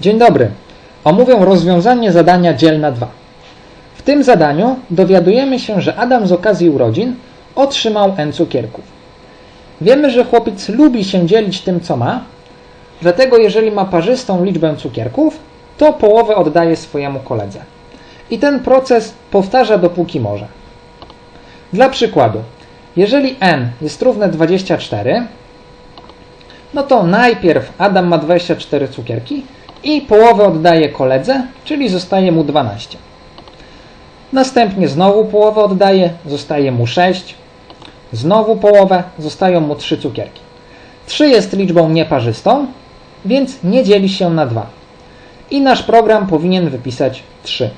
Dzień dobry. Omówię rozwiązanie zadania dziel na 2. W tym zadaniu dowiadujemy się, że Adam z okazji urodzin otrzymał N cukierków. Wiemy, że chłopiec lubi się dzielić tym, co ma, dlatego jeżeli ma parzystą liczbę cukierków, to połowę oddaje swojemu koledze. I ten proces powtarza dopóki może. Dla przykładu, jeżeli n jest równe 24, no to najpierw Adam ma 24 cukierki i połowę oddaje koledze, czyli zostaje mu 12. Następnie znowu połowę oddaje, zostaje mu 6. Znowu połowę, zostają mu 3 cukierki. 3 jest liczbą nieparzystą, więc nie dzieli się na 2. I nasz program powinien wypisać 3.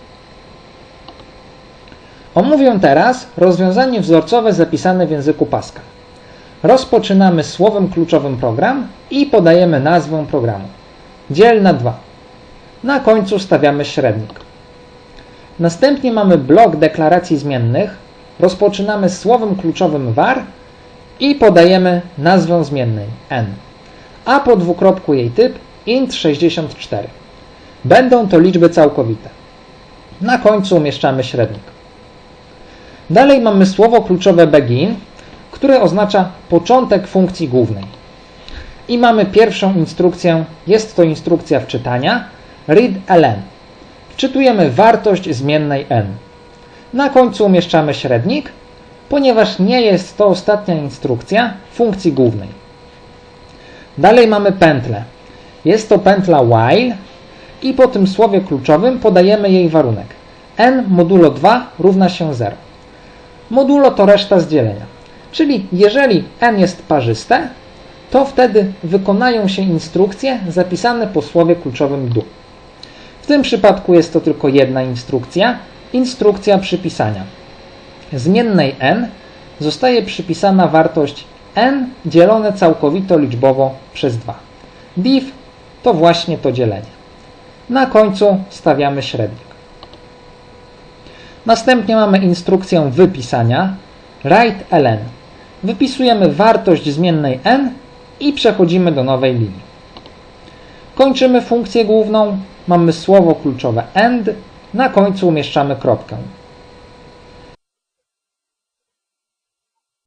Omówię teraz rozwiązanie wzorcowe zapisane w języku Pascal. Rozpoczynamy słowem kluczowym program i podajemy nazwę programu. Dziel na 2. Na końcu stawiamy średnik. Następnie mamy blok deklaracji zmiennych. Rozpoczynamy słowem kluczowym var i podajemy nazwę zmiennej n. A po dwukropku jej typ int64. Będą to liczby całkowite. Na końcu umieszczamy średnik. Dalej mamy słowo kluczowe begin, które oznacza początek funkcji głównej. I mamy pierwszą instrukcję, jest to instrukcja wczytania, read ln. Wczytujemy wartość zmiennej n. Na końcu umieszczamy średnik, ponieważ nie jest to ostatnia instrukcja funkcji głównej. Dalej mamy pętlę. Jest to pętla while i po tym słowie kluczowym podajemy jej warunek. n modulo 2 równa się 0. Modulo to reszta z dzielenia. Czyli jeżeli n jest parzyste, to wtedy wykonają się instrukcje zapisane po słowie kluczowym do. W tym przypadku jest to tylko jedna instrukcja, instrukcja przypisania. Zmiennej n zostaje przypisana wartość n dzielone całkowito liczbowo przez 2. div to właśnie to dzielenie. Na końcu stawiamy średnik. Następnie mamy instrukcję wypisania write ln. Wypisujemy wartość zmiennej n i przechodzimy do nowej linii. Kończymy funkcję główną, mamy słowo kluczowe end, na końcu umieszczamy kropkę.